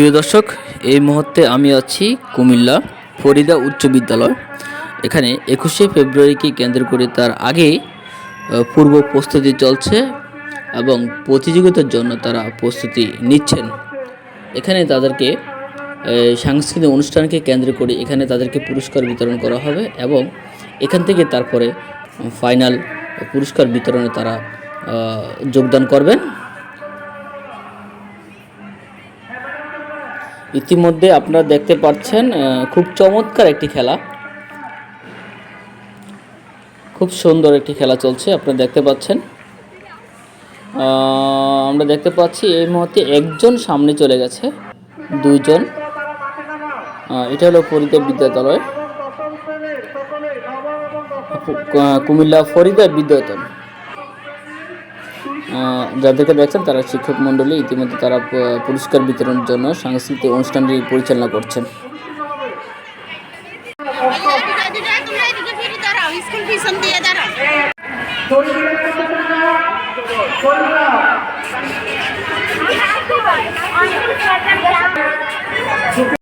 প্রিয় দর্শক, এই মুহূর্তে আমি আছি কুমিল্লা ফরিদা উচ্চ বিদ্যালয়। এখানে একুশে ফেব্রুয়ারিকে কেন্দ্র করে তার আগে পূর্ব প্রস্তুতি চলছে এবং প্রতিযোগিতার জন্য তারা প্রস্তুতি নিচ্ছেন। এখানে তাদেরকে সাংস্কৃতিক অনুষ্ঠানকে কেন্দ্র করে এখানে তাদেরকে পুরস্কার বিতরণ করা হবে এবং এখান থেকে তারপরে ফাইনাল পুরস্কার বিতরণে তারা যোগদান করবেন। ইতিমধ্যে আপনারা দেখতে পাচ্ছেন খুব চমৎকার একটি খেলা। খুব সুন্দর একটি খেলা চলছে আপনারা দেখতে পাচ্ছেন। আমরা দেখতে পাচ্ছি এই মুহূর্তে একজন সামনে চলে গেছে দুইজন। এটা হলো ফরিদা বিদ্যালয়। কুমিল্লা ফরিদা আহ, যাদেরকে দেখছেন, তারা শিক্ষক মণ্ডলী, ইতিমধ্যে তারা পুরস্কার বিতরণের জন্য সাংস্কৃতিক অনুষ্ঠানটি পরিচালনা করছেন। দিয়ে